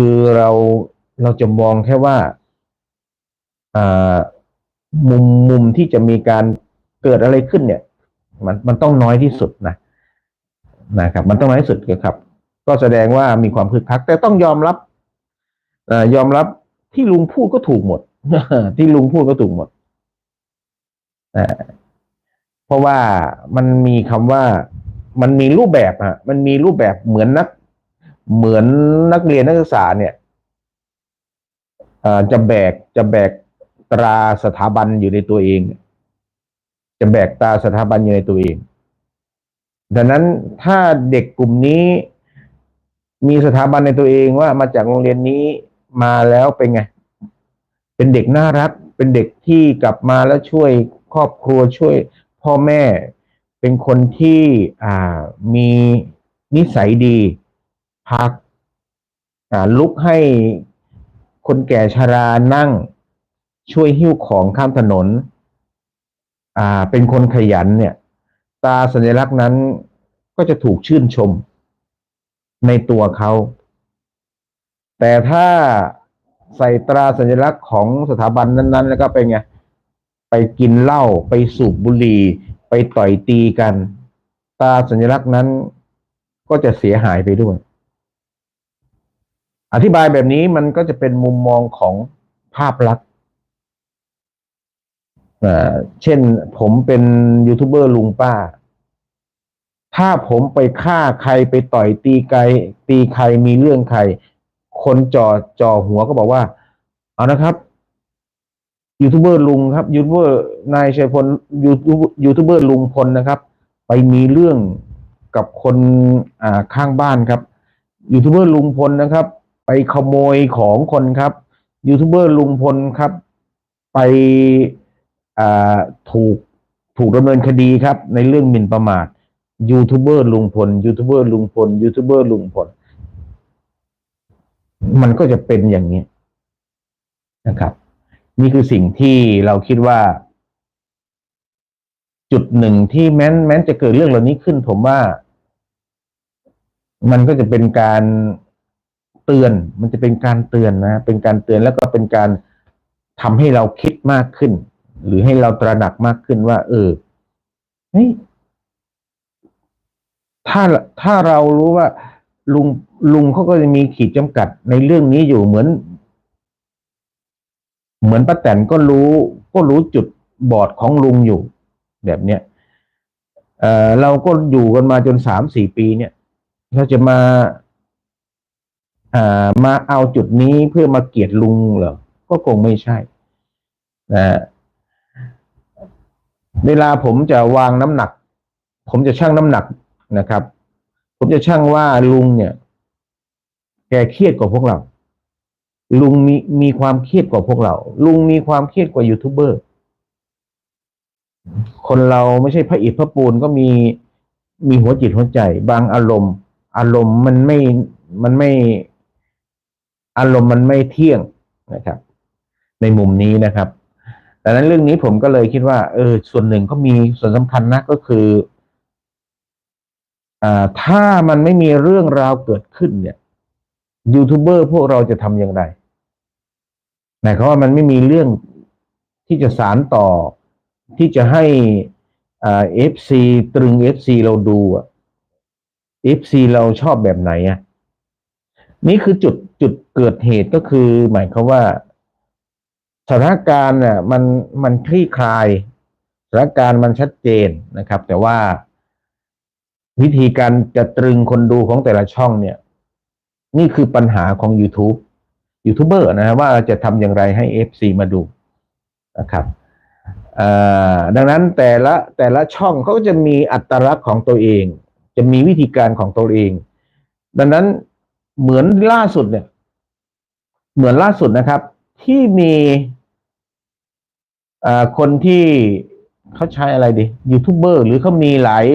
คือเราเราจะมองแค่ว่าอ่ามุมมุมที่จะมีการเกิดอะไรขึ้นเนี่ย มันมันต้องน้อยที่สุดนะนะครับ มันต้องน้อยที่สุดครับ ก็แสดงว่ามีความคึกคัก แต่ต้องยอมรับอยอมรับที่ลุงพูดก็ถูกหมดที่ลุงพูดก็ถูกหมดเอ่อเพราะว่ามันมีคำว่ามันมีรูปแบบอะมันมีรูปแบบเหมือนนัก เหมือนนักเรียนนักศึกษาเนี่ยจะแบกจะแบกตราสถาบันอยู่ในตัวเอง จะแบกตราสถาบันอยู่ในตัวเอง ดังนั้นถ้าเด็กกลุ่มนี้มีสถาบันในตัวเองว่ามาจากโรงเรียนนี้มาแล้วเป็นไง เป็นเด็กน่ารัก เป็นเด็กที่กลับมาแล้วช่วยครอบครัวช่วยพ่อแม่ เป็นคนที่มีนิสัยดี พักอ่าลุกให้คนแก่ชรานั่งช่วยหิ้วของข้ามถนน อ่า เป็นคนขยันเนี่ย ตาสัญลักษณ์นั้นก็จะถูกชื่นชมในตัวเขา แต่ถ้าใส่ตราสัญลักษณ์ของสถาบันนั้น ๆ แล้วก็เป็นไง ไปกินเหล้าไปสูบบุหรี่ ไปต่อยตีกัน ตาสัญลักษณ์นั้นก็จะเสียหายไปด้วย อธิบายแบบนี้มันก็จะเป็นมุมมองของภาพลักษณ์เช่นผมเป็นยูทูบเบอร์ลุงป้า ถ้าผมไปฆ่าใครไปต่อยตีใครตีใครมีเรื่องใคร คนจ่อจ่อหัวก็บอกว่า เอานะครับยูทูบเบอร์ลุงครับยูทูบเบอร์นายชัยพลยูทูบยูทูบเบอร์ลุงพลนะครับ ไปมีเรื่องกับคนอ่าข้างบ้านครับยูทูบเบอร์ลุงพลนะครับ ไปขโมยของคนครับยูทูบเบอร์ลุงพลครับ ไปถูกถูกดำเนินคดีครับ ในเรื่องหมิ่นประมาทยูทูบเบอร์ลุงพลยูทูบเบอร์ลุงพลยูทูบเบอร์ลุงพลมันก็จะเป็นอย่างนี้นะครับ นี่คือสิ่งที่เราคิดว่า จุดหนึ่งที่แม้นแม้นจะเกิดเรื่องเหล่านี้ขึ้น ผมว่า มันก็จะเป็นการ เตือน มันจะเป็นการเตือนนะ เป็นการเตือนแล้วก็เป็นการทำให้เราคิดมากขึ้น หรือให้เราตระหนักมากขึ้นว่า เออเฮ้ยถ้าถ้าเรารู้ว่า ลุงลุงเขาก็จะมีขีดจำกัดในเรื่องนี้อยู่เหมือน เหมือนป้าแตนก็รู้ ก็รู้จุดบอดของลุงอยู่ แบบเนี้ยเอ่อเราก็อยู่กันมาจนสามสี่ปีเนี่ย เราจะมา มาเอาจุดนี้เพื่อมาเกียดลุงเหรอ ก็คงไม่ใช่นะเวลาผมจะวางน้ำหนัก ผมจะชั่งน้ำหนักนะครับ ผมจะชั่งว่าลุงเนี่ย แกเครียดกว่าพวกเรา ลุงมีมีความเครียดกว่าพวกเรา ลุงมีความเครียดกว่ายูทูบเบอร์ คนเราไม่ใช่พระอิฐพระปูนก็มีมีหัวจิตหัวใจ บางอารมณ์ อารมณ์มันไม่มันไม่ อารมณ์มันไม่เที่ยงนะครับ ในมุมนี้นะครับดังนั้นเรื่องนี้ผมก็เลยคิดว่า เออ ส่วนหนึ่งก็มีส่วนสำคัญนะก็คืออ่าถ้ามันไม่มีเรื่องราวเกิดขึ้นเนี่ยยูทูบเบอร์พวกเราจะทำอย่างไรหมายความว่ามันไม่มีเรื่องที่จะสารต่อที่จะให้อ่าเอฟซีตรึงเอฟซีเราดูอะเอฟซีเราชอบแบบไหนอะนี่คือจุด เกิดเหตุก็คือหมายความว่าสถานการณ์น่ะมันมันคลี่คลายสถานการณ์มันชัดเจนนะครับ แต่ว่าวิธีการจะตรึงคนดูของแต่ละช่องเนี่ย นี่คือปัญหาของ YouTube ยูทูบเบอร์นะว่าจะทำอย่างไรให้ FC มาดูนะครับดังนั้นแต่ละแต่ละช่องเขาก็จะมีอัตลักษณ์ของตัวเอง จะมีวิธีการของตัวเอง ดังนั้นเหมือนล่าสุดเนี่ย เหมือนล่าสุดนะครับ ที่มีคนที่เขาใช้อะไรดียูทูบเบอร์หรือเขามีหลาย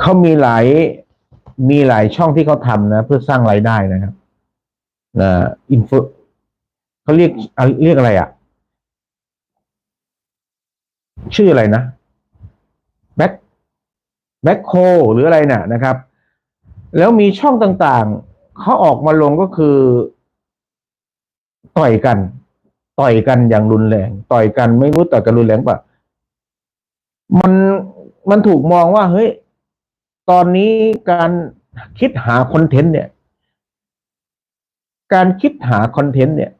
เขามีหลายมีหลายช่องที่เขาทำนะ เพื่อสร้างรายได้นะครับนะอินโฟเขาเรียกเรียกอะไรอะ่ะ ชื่ออะไรนะแบ็คแบ็คโคหรืออะไรนะ่ะนะครับ แล้วมีช่องต่างๆ เขาออกมาลงก็คือ ต่อยกัน ต่อยกันอย่างรุนแรง ต่อยกันไม่รู้ต่อยกันรุนแรงปะมันมันถูกมองว่า เฮ้ย ตอนนี้การคิดหาคอนเทนต์เนี่ย การคิดหาคอนเทนต์เนี่ย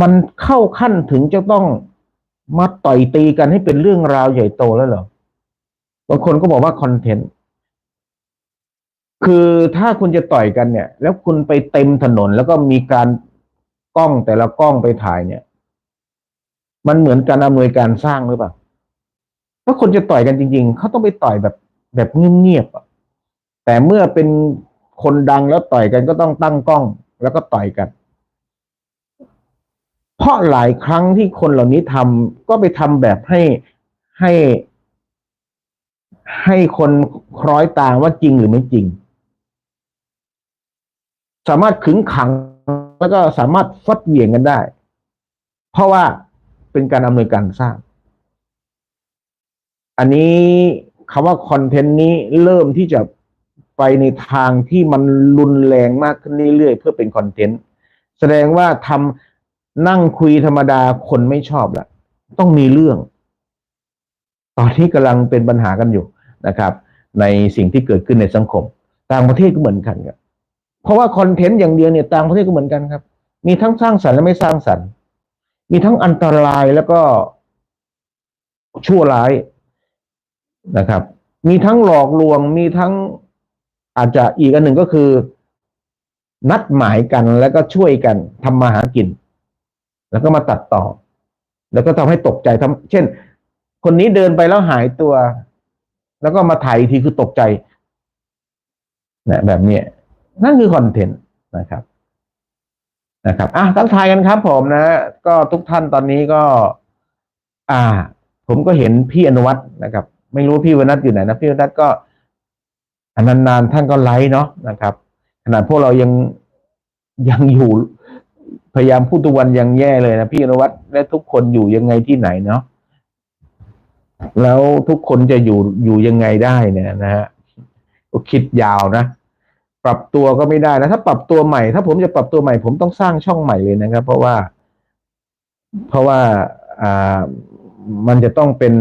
มันเข้าขั้นถึงจะต้องมาต่อยตีกันให้เป็นเรื่องราวใหญ่โตแล้วเหรอบางคนก็บอกว่าคอนเทนต์ คือถ้าคุณจะต่อยกันเนี่ย แล้วคุณไปเต็มถนนแล้วก็มีการกล้องแต่ละกล้องไปถ่ายเนี่ย มันเหมือนการอำนวยการสร้างหรือเปล่าถ้าคนจะต่อยกันจริง ๆเขาต้องไปต่อยแบบแบบเงียบๆอะแต่เมื่อเป็นคนดังแล้วต่อยกันก็ต้องตั้งกล้องแล้วก็ต่อยกัน เพราะหลายครั้งที่คนเหล่านี้ทำก็ไปทำแบบให้ให้ ให้คนคล้อยตามว่าจริงหรือไม่จริง สามารถขึงขังแล้วก็สามารถฟัดเหวี่ยงกันได้ เพราะว่าเป็นการอำนวยการสร้าง อันนี้คำว่าคอนเทนต์นี้เริ่มที่จะไปในทางที่มันรุนแรงมากขึ้นเรื่อยๆเพื่อเป็นคอนเทนต์แสดงว่าทำนั่งคุยธรรมดาคนไม่ชอบละต้องมีเรื่อง ตอนนี้กำลังเป็นปัญหากันอยู่นะครับ ในสิ่งที่เกิดขึ้นในสังคม ต่างประเทศก็เหมือนกันครับ เพราะว่าคอนเทนต์อย่างเดียวเนี่ยต่างประเทศก็เหมือนกันครับ มีทั้งสร้างสรรค์และไม่สร้างสรรค์ มีทั้งอันตรายแล้วก็ชั่วร้ายนะครับ มีทั้งหลอกลวง มีทั้งอาจจะอีกอันหนึ่งก็คือ นัดหมายกันแล้วก็ช่วยกันทำมาหากิน แล้วก็มาตัดต่อ แล้วก็ทำให้ตกใจทำเช่น คนนี้เดินไปแล้วหายตัว แล้วก็มาถ่ายอีกทีคือตกใจนะแบบเนี้ นั่นคือคอนเทนต์นะครับนะครับอะทักทายกันครับ ผมนะก็ทุกท่านตอนนี้ก็ อ่า ผมก็เห็นพี่อนุวัฒน์นะครับ ไม่รู้พี่วนัทอยู่ไหนนะพี่วนัทก็อนนานๆท่านก็ไลฟ์เนาะนะครับ ขนาดพวกเรายังยังอยู่พยายามพูดทุกวันยังแย่เลยนะพี่อนุวัฒน์และทุกคนอยู่ยังไงที่ไหนเนาะแล้วทุกคนจะอยู่อยู่ยังไงได้เนี่ยนะฮะก็คิดยาวนะ ปรับตัวก็ไม่ได้นะถ้าปรับตัวใหม่ ถ้าผมจะปรับตัวใหม่ ผมต้องสร้างช่องใหม่เลยนะครับ เพราะว่า เพราะว่าอ่ามันจะต้องเป็น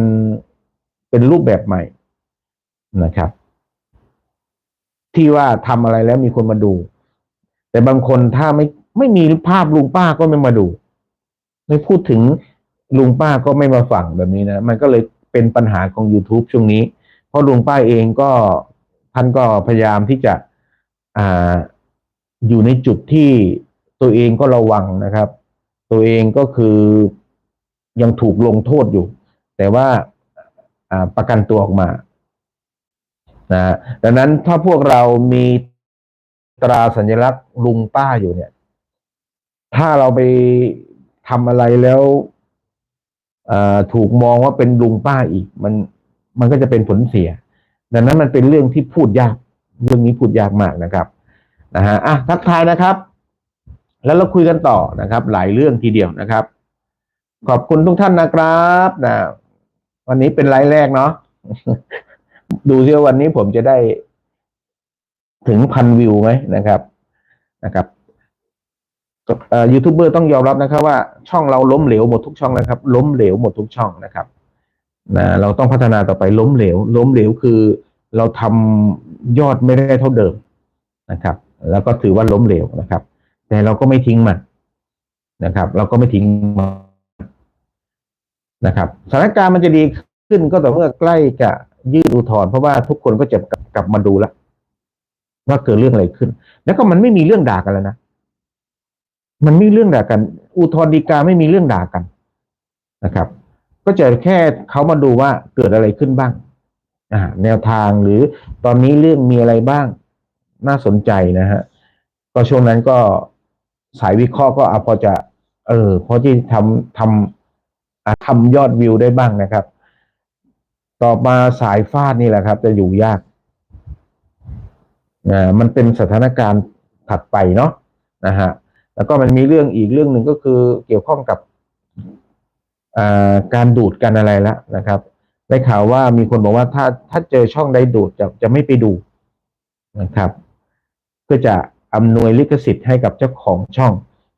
เป็นรูปแบบใหม่นะครับ ที่ว่าทำอะไรแล้วมีคนมาดู แต่บางคนถ้าไม่ไม่มีภาพลุงป้าก็ไม่มาดู ไม่พูดถึงลุงป้าก็ไม่มาฟังแบบนี้นะ มันก็เลยเป็นปัญหาของ YouTube ช่วงนี้ เพราะลุงป้าเองก็ท่านก็พยายามที่จะ อ่าอยู่ในจุดที่ตัวเองก็ระวังนะครับ ตัวเองก็คือยังถูกลงโทษอยู่ แต่ว่าอ่าประกันตัวออกมานะดังนั้นถ้าพวกเรามีตราสัญลักษณ์ลุงป้าอยู่เนี่ย ถ้าเราไปทำอะไรแล้วถูกมองว่าเป็นลุงป้าอีก มันมันก็จะเป็นผลเสีย ดังนั้นมันเป็นเรื่องที่พูดยาก เรื่องนี้พูดยากมากนะครับนะฮะอะทักทายนะครับ แล้วเราคุยกันต่อนะครับ หลายเรื่องทีเดียวนะครับ ขอบคุณทุกท่านนะครับนะวันนี้เป็นไลฟ์แรกเนาะดูซิว่าวันนี้ผมจะได้ถึงพันวิวไหมนะครับนะครับยูทูบเบอร์ต้องยอมรับนะครับว่าช่องเราล้มเหลวหมดทุกช่องนะครับ ล้มเหลวหมดทุกช่องนะครับนะเราต้องพัฒนาต่อไปล้มเหลว ล้มเหลวคือเราทำ ยอดไม่ได้เท่าเดิมนะครับ แล้วก็ถือว่าล้มเหลวนะครับ แต่เราก็ไม่ทิ้งมันนะครับ เราก็ไม่ทิ้งมันนะครับสถานการณ์มันจะดีขึ้นก็ต่อเมื่อใกล้จะยื่นอุทธรณ์เพราะว่าทุกคนก็จะกลับมาดูแล้วว่าเกิดเรื่องอะไรขึ้น แล้วก็มันไม่มีเรื่องด่ากันแล้วนะมันไม่มีเรื่องด่ากัน อุทธรณ์ฎีกาไม่มีเรื่องด่ากันนะครับ ก็จะแค่เขามาดูว่าเกิดอะไรขึ้นบ้าง แนวทางหรือตอนนี้เรื่องมีอะไรบ้างน่าสนใจนะฮะก็ช่วงนั้นก็สายวิเคราะห์ก็อพอจะ เออพอที่ทำทำทำยอดวิวได้บ้างนะครับ ต่อมาสายฟาดนี่แหละครับ จะอยู่ยากนะมันเป็นสถานการณ์ถัดไปเนาะนะฮะแล้วก็มันมีเรื่องอีกเรื่องหนึ่งก็คือเกี่ยวข้องกับการดูดกันอะไรแล้วนะครับ ได้ข่าวว่ามีคนบอกว่าถ้าถ้าเจอช่องใดดูดจะจะไม่ไปดูนะครับ ก็จะอำนวยลิขสิทธิ์ให้กับเจ้าของช่อง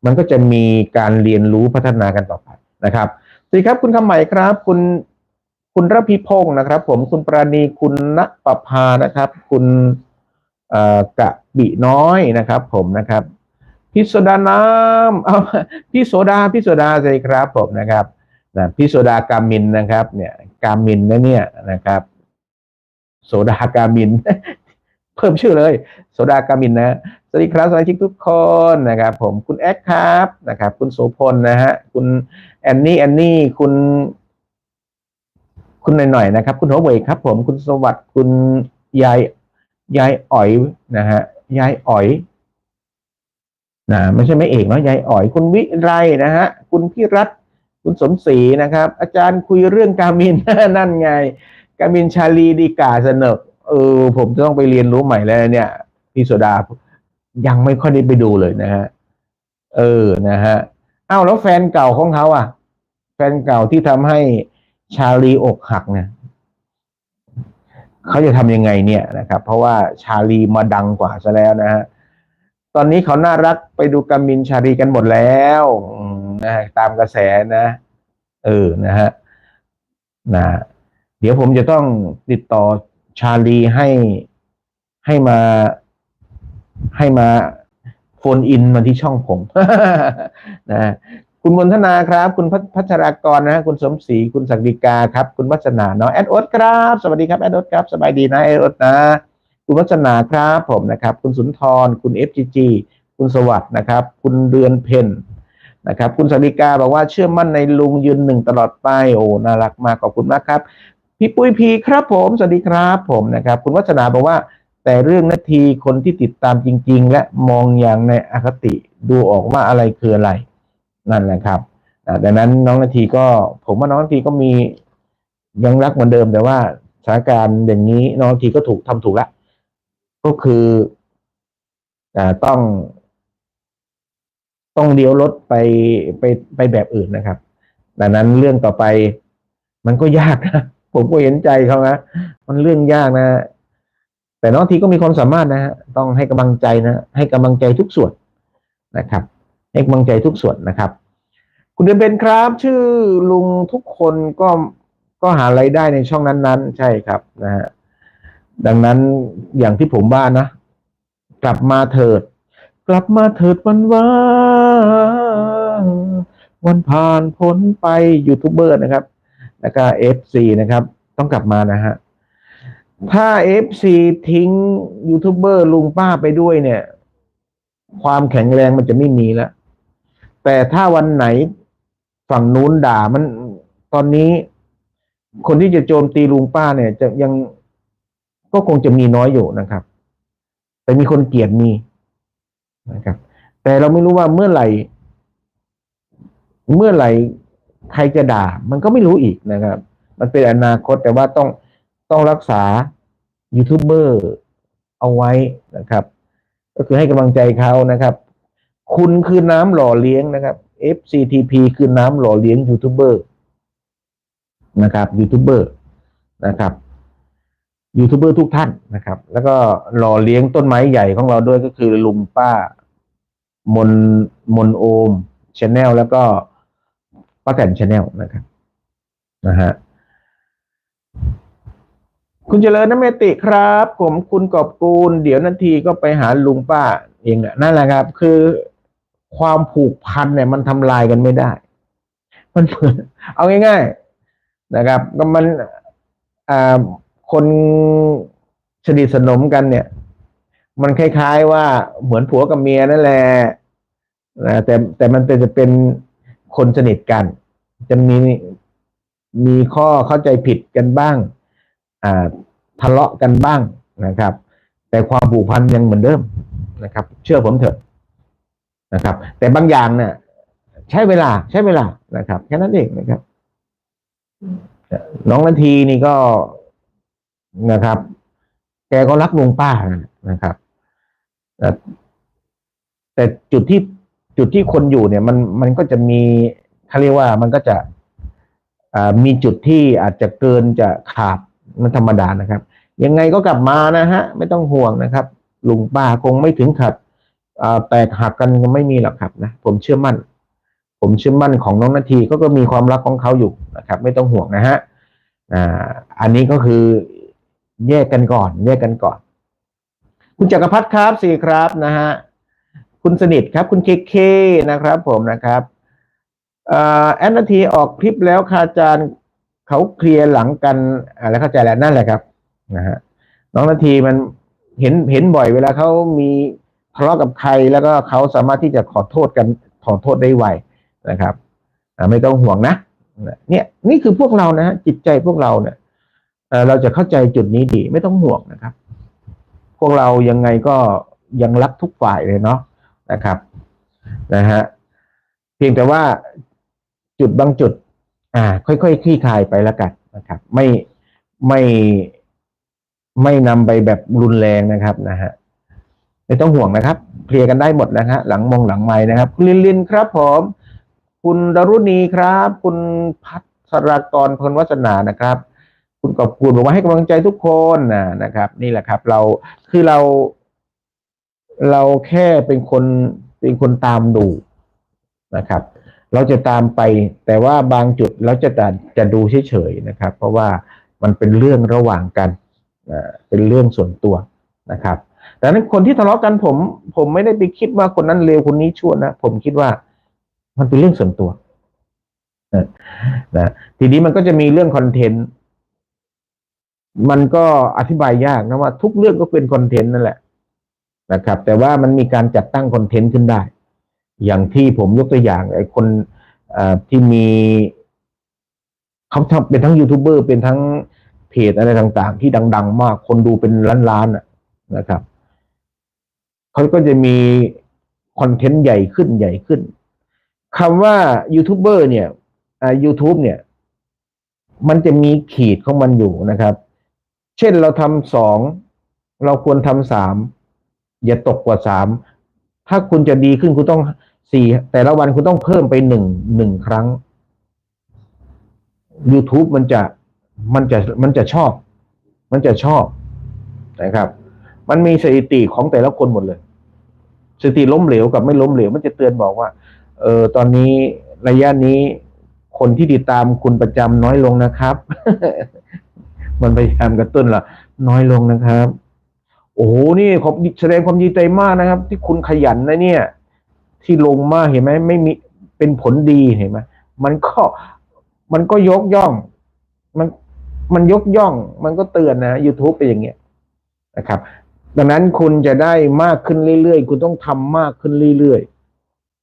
มันก็จะมีการเรียนรู้พัฒนากันต่อไปนะครับสวัสดีครับคุณคำใหม่ครับ คุณคุณระพิพงศ์นะครับ ผมคุณปราณีคุณณปภานะครับ คุณกะบิน้อยนะครับ ผมนะครับพี่โซดาน้ำเอาพี่โซดาพี่โซดาสวัสดีครับผมนะครับนะพี่โซดากามินนะครับ เนี่ย กามินนะเนี่ยนะครับโซดากามิน เพิ่มชื่อเลยโซดากามินนะสวัสดีครับสมาชิกทุกคนนะครับ ผมคุณแอคครับนะครับ คุณโสพลนะฮะคุณแอนนี่แอนนี่คุณ คุณหน่อยๆนะครับ คุณหัวเวยครับ ผมคุณสวัสดิ์คุณยายยายอ๋อยนะฮะยายอ๋อยนะไม่ใช่ไม่เอกเนาะยายอ๋อย คุณวิไรนะฮะ คุณพี่รัต คุณสมศรีนะครับ อาจารย์คุยเรื่องกามินนั่นไง กามินชาลีดีกาเสนุกเออ ผมจะต้องไปเรียนรู้ใหม่แล้วเนี่ย พี่โซดายังไม่ค่อยได้ไปดูเลยนะฮะเออนะฮะอ้าวแล้วแฟนเก่าของเขาอะ แฟนเก่าที่ทำให้ชาลีอกหักเนี่ยเขาจะทำยังไงเนี่ยนะครับ เพราะว่าชาลีมาดังกว่าซะแล้วนะฮะตอนนี้เขาน่ารักไปดูกามินชาลีกันหมดแล้ว นะฮะตามกระแสนะ เออนะฮะนะเดี๋ยวผมจะต้องติดต่อชาลีให้ให้มาให้มาโฟนอินมาที่ช่องผมนะคุณมนทนาครับ คุณพัพัชรากรนะคุณสมศรีคุณศักดิกาครับ คุณวัฒนาเนาะแอดโอดครับ สวัสดีครับแอดโอดครับสบายดีนะแอดโอดนะ คุณวัฒนาครับผมนะครับ คุณสุนทร คุณ FGG คุณสวัสด์นะครับ คุณเดือนเพน นะครับ คุณศักดิกาบอกว่าเชื่อมั่นในลุงยืนหนึ่งตลอดไปโอ้น่ารักมากขอบคุณมากครับ พี่ปุ้ยพีครับผมสวัสดีครับผมนะครับ คุณวัฒนาบอกว่า แต่เรื่องนาทีคนที่ติดตามจริง ๆ และมองอย่างในอคติดูออกว่าอะไรคืออะไร นั่นแหละครับอ่าดังนั้นน้องนาทีก็ ผมว่าน้องนาทีก็มียังรักเหมือนเดิมแต่ว่าสถานการณ์อย่างนี้น้องนาทีก็ถูกทำถูกแล้วก็คือต้อง ต้องเลี้ยวรถไปไปไปแบบอื่นนะครับดังนั้นเรื่องต่อไปมันก็ยากนะผมก็เห็นใจเขานะมันเรื่องยากนะ แต่น้องทีก็มีความสามารถนะฮะต้องให้กำลังใจนะให้กำลังใจทุกส่วนนะครับ ให้กำลังใจทุกส่วนนะครับ คุณเดือนเป็นครับ ชื่อลุงทุกคนก็ก็หารายได้ในช่องนั้น ๆ ใช่ครับนะฮะดังนั้นอย่างที่ผมว่านะ กลับมาเถิด กลับมาเถิดวันว่า วันผ่านพ้นไปยูทูบเบอร์นะครับ แล้วก็เอฟซีนะครับ ต้องกลับมานะฮะถ้าเอฟซีทิ้งยูทูบเบอร์ลุงป้าไปด้วยเนี่ย ความแข็งแรงมันจะไม่มีแล้ว แต่ถ้าวันไหนฝั่งนู้นด่ามันตอนนี้ คนที่จะโจมตีลุงป้าเนี่ย จะยังก็คงจะมีน้อยอยู่นะครับ แต่มีคนเกลียดมีนะครับ แต่เราไม่รู้ว่าเมื่อไหร่ เมื่อไหร่ใครจะด่า มันก็ไม่รู้อีกนะครับ มันเป็นอนาคตแต่ว่าต้องต้องรักษายูทูบเบอร์เอาไว้นะครับ ก็คือให้กำลังใจเขานะครับ คุณคือน้ำหล่อเลี้ยงนะครับ FCTP คือน้ำหล่อเลี้ยงยูทูบเบอร์นะครับยูทูบเบอร์นะครับยูทูบเบอร์ทุกท่านนะครับ แล้วก็หล่อเลี้ยงต้นไม้ใหญ่ของเราด้วยก็คือลุงป้ามนมนโอมชาแนลแล้วก็ ป้าแตนชาแนลนะครับนะฮะคุณเจริญนเมติครับ ผมคุณกอบกูล เดี๋ยวนาทีก็ไปหาลุงป้า เองอะนั่นแหละครับ คือความผูกพันเนี่ย มันทำลายกันไม่ได้ มันเหมือนเอาง่าย ๆนะครับ ก็มันอ่าคนสนิทสนมกันเนี่ย มันคล้าย ๆ ว่าเหมือนผัวกับเมียนั่นแหละนะแต่แต่มันเป็นจะเป็น คนสนิทกัน จะมีมีข้อเข้าใจผิดกันบ้างอ่าทะเลาะกันบ้างนะครับ แต่ความผูกพันยังเหมือนเดิมนะครับ เชื่อผมเถอะนะครับ แต่บางอย่างเนี่ยใช้เวลาใช้เวลานะครับแค่นั้นเองนะครับ น้องนาทีนี่ก็นะครับ แกก็รักลุงป้านะครับแต่จุดที่ จุดที่คนอยู่เนี่ยมันมันก็จะมีเขาเรียกว่ามันก็จะมีจุดที่อาจจะเกินจะขาดมันธรรมดานะครับ ยังไงก็กลับมานะฮะ ไม่ต้องห่วงนะครับลุงป้าคงไม่ถึงขัดแตกหักกันไม่มีหรอกครับนะผมเชื่อมั่น ผมเชื่อมั่นของน้องนาทีเขาก็มีความรักของเขาอยู่นะครับ ไม่ต้องห่วงนะฮะอันนี้ก็คือแยกกันก่อน แยกกันก่อน คุณจักรพัฒน์ครับสี่ครับนะฮะ คุณสนิทครับ คุณเคเคนะครับ ผมนะครับแอนนาทีออกคลิปแล้วค่ะอาจารย์เขาเคลียร์หลังกันอะไรเข้าใจแล้วนั่นแหละครับนะฮะน้องนาทีมันเห็นเห็นบ่อยเวลาเขามีทะเลาะกับใครแล้วก็เขาสามารถที่จะขอโทษกันขอโทษได้ไวนะครับไม่ต้องห่วงนะเนี่ยนี่คือพวกเรานะจิตใจพวกเราเนี่ยเราจะเข้าใจจุดนี้ดีไม่ต้องห่วงนะครับ พวกเรายังไงก็ยังรักทุกฝ่ายเลยเนาะ นะครับนะฮะเพียงแต่ว่าจุดบางจุด อ่า ค่อยๆคลี่คลายไปแล้วกันนะครับ ไม่ไม่ไม่นำไปแบบรุนแรงนะครับนะฮะไม่ต้องห่วงนะครับ เคลียร์กันได้หมดนะฮะหลังมองหลังไม้นะครับ คุณลินลินครับผม คุณดารุณีครับ คุณพัทรกรพลวัฒนานะครับ คุณกอบกูลบอกว่าให้กำลังใจทุกคนนะนะครับ นี่แหละครับ เราคือเรา เราแค่เป็นคนเป็นคนตามดูนะครับ เราจะตามไป แต่ว่าบางจุดเราจะจะจะดูเฉยๆนะครับ เพราะว่ามันเป็นเรื่องระหว่างกันเป็นเรื่องส่วนตัวนะครับดังนั้นคนที่ทะเลาะกันผม ผมไม่ได้ไปคิดว่าคนนั้นเลวคนนี้ชั่วนะผมคิดว่ามันเป็นเรื่องส่วนตัวนะทีนี้มันก็จะมีเรื่องคอนเทนต์มันก็อธิบายยากนะว่าทุกเรื่องก็เป็นคอนเทนต์นั่นแหละ นะครับ แต่ว่ามันมีการจัดตั้งคอนเทนต์ขึ้นได้ อย่างที่ผมยกตัวอย่างไอ้คนที่มีเขาทำเป็นทั้งยูทูบเบอร์เป็นทั้งเพจอะไรต่าง ๆ ที่ดัง ๆ มากคนดูเป็นล้านๆนะครับเขาก็จะมีคอนเทนต์ใหญ่ขึ้นใหญ่ขึ้นคำว่ายูทูบเบอร์เนี่ยอ่า YouTube เนี่ย มันจะมีขีดของมันอยู่นะครับ เช่นเราทำสองเราควรทำสาม อย่าตกกว่าสามถ้าคุณจะดีขึ้นคุณต้องสี่แต่ละวันคุณต้องเพิ่มไปหนึ่งหนึ่งครั้ง YouTube มันจะมันจะมันจะชอบ มันจะชอบนะครับ มันมีสถิติของแต่ละคนหมดเลยสถิติล้มเหลวกับไม่ล้มเหลว มันจะเตือนบอกว่า เออตอนนี้ระยะนี้คนที่ติดตามคุณประจำน้อยลงนะครับ มันพยายามกระตุ้นละน้อยลงนะครับ โอ้โหนี่ขอบแสดงความดีใจมากนะครับ ที่คุณขยันนะเนี่ย ที่ลงมากเห็นไหมไม่มีเป็นผลดีเห็นไหมมันก็มันก็ยกย่อง มันมันยกย่อง มันก็เตือนนะ YouTube เป็นอย่างเงี้ยนะครับ ดังนั้นคุณจะได้มากขึ้นเรื่อยๆ คุณต้องทำมากขึ้นเรื่อย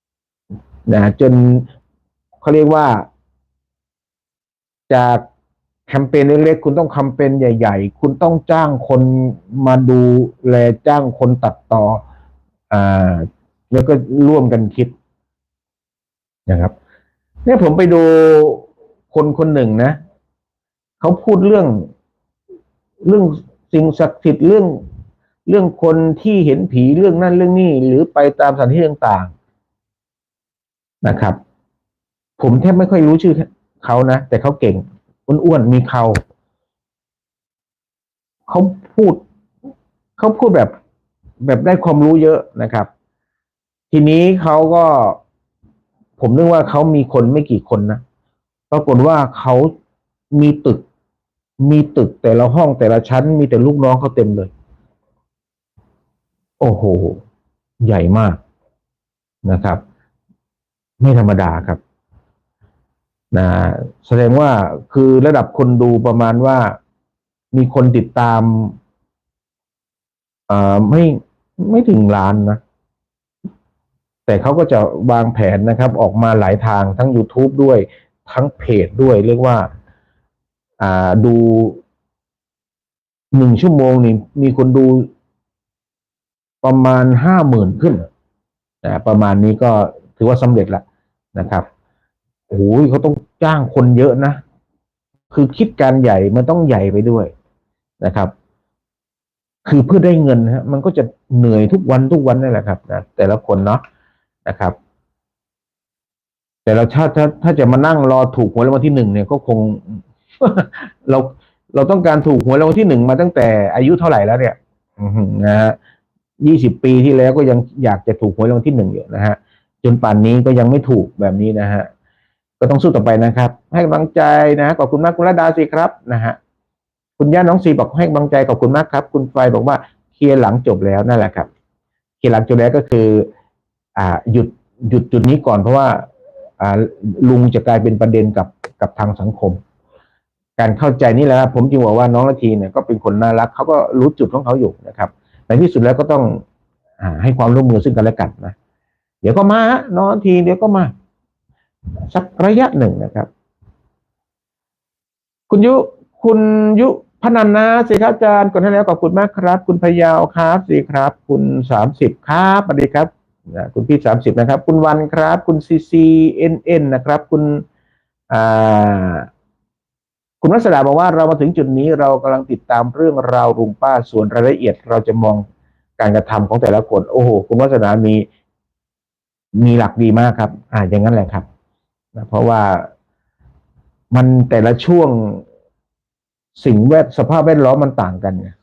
ๆนะจนเขาเรียกว่า จาก แคมเปญเล็กๆคุณต้องแคมเปญใหญ่ ๆ คุณต้องจ้างคนมาดูแลจ้างคนตัดต่ออ่าแล้วก็ร่วมกันคิดนะครับเนี่ยผมไปดูคนคนหนึ่งนะเขาพูดเรื่องเรื่องสิ่งศักดิ์สิทธิ์เรื่องเรื่องคนที่เห็นผีเรื่องนั่นเรื่องนี้หรือไปตามสถานที่ต่างๆนะครับ ผมแทบไม่ค่อยรู้ชื่อเขานะ แต่เขาเก่ง อ้วนๆมีเขาเขาพูดเขาพูดแบบแบบได้ความรู้เยอะนะครับ ทีนี้เขาก็ ผมนึกว่าเขามีคนไม่กี่คนนะปรากฏว่าเขามีตึก มีตึกแต่ละห้องแต่ละชั้น มีแต่ลูกน้องเขาเต็มเลย โอ้โห ใหญ่มากนะครับ ไม่ธรรมดาครับ นะแสดงว่าคือระดับคนดูประมาณว่ามีคนติดตามอ่าไม่ไม่ถึงล้านนะ แต่เขาก็จะวางแผนนะครับ ออกมาหลายทางทั้ง YouTube ด้วยทั้งเพจด้วย เรียกว่า อ่าดูหนึ่งชั่วโมงนี่มีคนดูประมาณห้าหมื่นขึ้นนะประมาณนี้ก็ถือว่าสำเร็จแล้วนะครับโอ้โหเขาต้อง จ้างคนเยอะนะ คือคิดการใหญ่มันต้องใหญ่ไปด้วยนะครับ คือเพื่อได้เงินฮะมันก็จะเหนื่อยทุกวันทุกวันนั่นแหละครับนะแต่ละคนเนาะนะครับ แต่เราถ้าถ้าถ้าจะมานั่งรอถูกหวยรางวัลที่หนึ่งเนี่ยก็คง เราเราต้องการถูกหวยรางวัลที่หนึ่งมาตั้งแต่อายุเท่าไหร่แล้วเนี่ยนะฮะยี่สิบปีที่แล้วก็ยังอยากจะถูกหวยรางวัลที่หนึ่งอยู่นะฮะจนป่านนี้ก็ยังไม่ถูกแบบนี้นะฮะ ก็ต้องสู้ต่อไปนะครับ ให้กำลังใจนะขอบคุณมากคุณระดาสิครับนะฮะคุณย่าน้องซีบอกให้กำลังใจขอบคุณมากครับ คุณไฟบอกว่าเคลียร์หลังจบแล้วนั่นแหละครับเคลียร์หลังจบแล้วก็คือ อ่าหยุดหยุดจุดนี้ก่อนเพราะว่าอ่าลุงจะกลายเป็นประเด็นกับกับทางสังคม การเข้าใจนี่แหละผมจึงบอกว่าน้องนาทีเนี่ยก็เป็นคนน่ารักเขาก็รู้จุดของเขาอยู่นะครับในที่สุดแล้วก็ต้องอ่าให้ความร่วมมือซึ่งกันและกันนะเดี๋ยวก็มาน้องนทีเดี๋ยวก็มา สักระยะหนึ่งนะครับ คุณยุคุณยุพนันนะสิครับอาจารย์กดให้แล้วขอบคุณมากครับ คุณพยาวครับสิครับ คุณสามสิบครับสวัสดีครับคุณพี่สามสิบนะครับ คุณวันครับ คุณซีซีเอ็นเอ็นนะครับ คุณอ่าคุณรัศดาบอกว่าเรามาถึงจุดนี้เรากำลังติดตามเรื่องราวรุงป้าส่วนรายละเอียด เราจะมองการกระทำของแต่ละคน โอ้โห คุณวัฒนามีมีหลักดีมากครับ อ่าอย่างนั้นแหละครับ นะเพราะว่ามันแต่ละช่วงสิ่งแวดสภาพแวดล้อมมันต่างกันนะ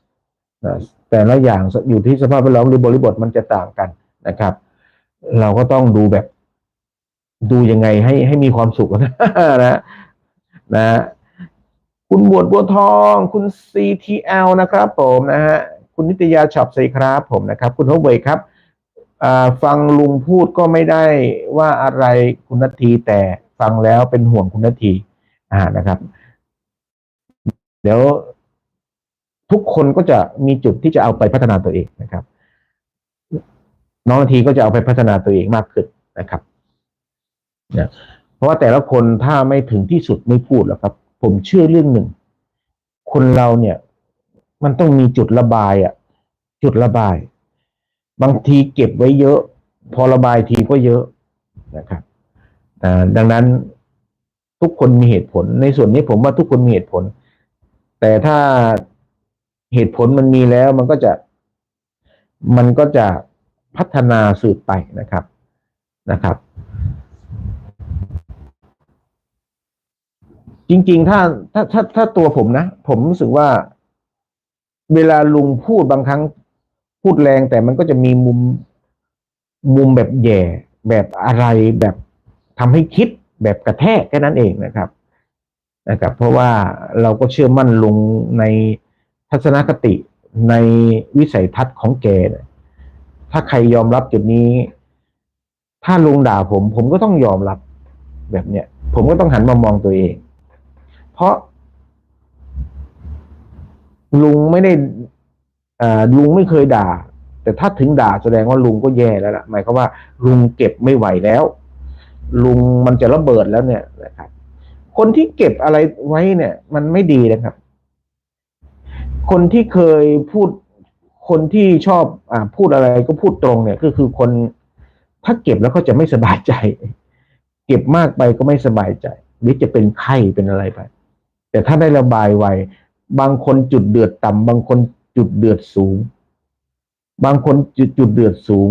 แต่ละอย่างอยู่ที่สภาพแวดล้อมหรือบริบทมันจะต่างกันนะครับ เราก็ต้องดูแบบ ดูยังไงให้ให้มีความสุขนะนะนะคุณบวชบัวทอง คุณ CTL นะครับผมนะฮะคุณนิตยาช็อปสวัสดีครับผมนะครับ คุณโฮเวยครับ ฟังลุงพูดก็ไม่ได้ว่าอะไรคุณนาทีแต่ฟังแล้วเป็นห่วงคุณนาทีอ่านะครับ เดี๋ยวทุกคนก็จะมีจุดที่จะเอาไปพัฒนาตัวเองนะครับ น้องนาทีก็จะเอาไปพัฒนาตัวเองมากขึ้นนะครับนะเพราะว่าแต่ละคนถ้าไม่ถึงที่สุดไม่พูดหรอกครับ ผมเชื่อเรื่องหนึ่ง คนเราเนี่ย มันต้องมีจุดระบายอะ จุดระบาย บางทีเก็บไว้เยอะ พอระบายทีก็เยอะนะครับดังนั้นทุกคนมีเหตุผล ในส่วนนี้ผมว่าทุกคนมีเหตุผล แต่ถ้าเหตุผลมันมีแล้วมันก็จะ มันก็จะพัฒนาสืบไปนะครับนะครับ จริง ๆ ถ้าถ้าถ้าถ้าตัวผมนะ ผมรู้สึกว่า เวลาลุงพูดบางครั้ง พูดแรงแต่มันก็จะมีมุมมุมแบบแย่ แบบอะไรแบบทำให้คิดแบบกระแทกแค่นั้นเองนะครับนะครับ เพราะว่าเราก็เชื่อมั่นลุงในทัศนคติในวิสัยทัศน์ของแกถ้าใครยอมรับจุดนี้ ถ้าลุงด่าผม ผมก็ต้องยอมรับแบบเนี้ยผมก็ต้องหันมามองตัวเอง เพราะลุงไม่ได้ ลุงไม่เคยด่า แต่ถ้าถึงด่าแสดงว่าลุงก็แย่แล้วล่ะหมายความว่า ลุงเก็บไม่ไหวแล้ว ลุงมันจะระเบิดแล้วเนี่ยนะครับ คนที่เก็บอะไรไว้เนี่ย มันไม่ดีนะครับ คนที่เคยพูด คนที่ชอบอ่าพูดอะไรก็พูดตรงเนี่ย ก็คือคนถ้าเก็บแล้วก็จะไม่สบายใจ เก็บมากไปก็ไม่สบายใจหรือจะเป็นไข้เป็นอะไรไป แต่ถ้าได้ระบายไวบางคนจุดเดือดต่ำบางคน จุดเดือดสูง บางคนจุดจุดเดือดสูง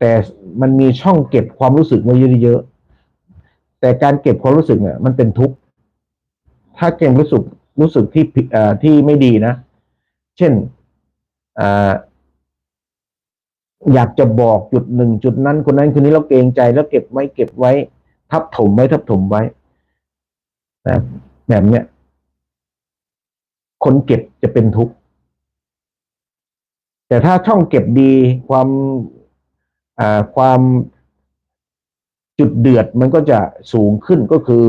แต่มันมีช่องเก็บความรู้สึกไว้เยอะๆแต่การเก็บความรู้สึกเนี่ยมันเป็นทุกข์ถ้าเก็บรู้สึกรู้สึกที่อที่ไม่ดีนะ เช่นออยากจะบอกจุดหนึ่งจุดนั้นคนนั้นคนนี้เราเกรงใจแล้วเก็บไว้เก็บไว้ ทับถมไว้ทับถมไว้นะแบบเนี้ยคนเก็บจะเป็นทุกข์ แต่ถ้าช่องเก็บดีความความจุดเดือดมันก็จะสูงขึ้นก็คือ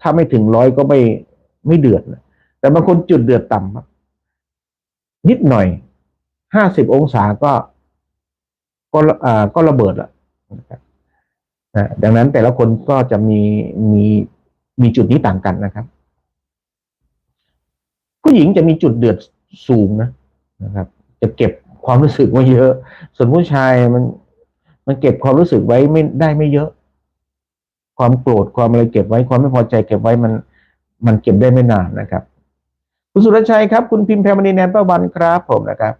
ถ้าไม่ถึงร้อยก็ไม่ไม่เดือดนะแต่บางคนจุดเดือดต่ำนิดหน่อยห้าสิบองศาก็ก็อ่าก็ระเบิดละนะครับนะดังนั้นแต่ละคนก็จะมีมีมีจุดนี้ต่างกันนะครับ ผู้หญิงจะมีจุดเดือดสูงนะนะครับ จะเก็บ ความรู้สึกไว้เยอะ ส่วนผู้ชายมัน มันเก็บความรู้สึกไว้ไม่ได้ไม่เยอะ ความโกรธความอะไรเก็บไว้ความไม่พอใจเก็บไว้มัน มันเก็บได้ไม่นานนะครับ คุณสุรชัยครับ คุณพิมพ์แพรมณีแนนประวันครับผมนะครับ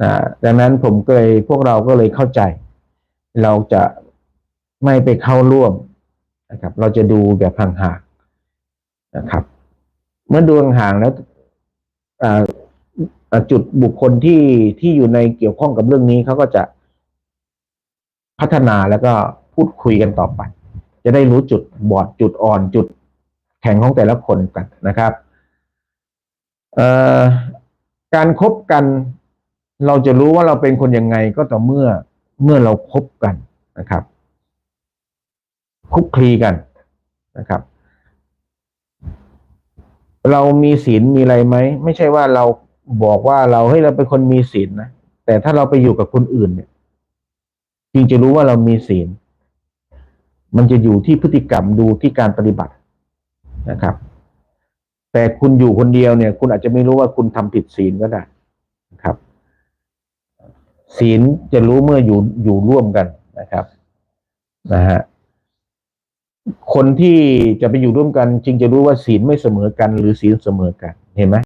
อ่าดังนั้นผมก็เลยพวกเราก็เลยเข้าใจ เราจะไม่ไปเข้าร่วมนะครับ เราจะดูแบบห่างๆนะครับ เมื่อดูห่างๆแล้วอ่า จุดบุคคลที่ที่อยู่ในเกี่ยวข้องกับเรื่องนี้เขาก็จะพัฒนาแล้วก็พูดคุยกันต่อไป จะได้รู้จุดบอดจุดอ่อนจุดแข็งของแต่ละคนกันนะครับการครบกัน เราจะรู้ว่าเราเป็นคนยังไงก็ต่อเมื่อเมื่อเราคบกันนะครับคุกคลีกันนะครับ เรามีศีลมีอะไรไหมไม่ใช่ว่าเรา บอกว่าเราเฮ้เราเป็นคนมีศีลนะแต่ถ้าเราไปอยู่กับคนอื่นเนี่ยจึงจะรู้ว่าเรามีศีล มันจะอยู่ที่พฤติกรรมดูที่การปฏิบัตินะครับ แต่คุณอยู่คนเดียวเนี่ย คุณอาจจะไม่รู้ว่าคุณทำผิดศีลก็ได้นะครับ ศีลจะรู้เมื่ออยู่อยู่ร่วมกันนะครับนะฮะคนที่จะไปอยู่ร่วมกัน จึงจะรู้ว่าศีลไม่เสมอกัน หรือศีลเสมอกันเห็นไหม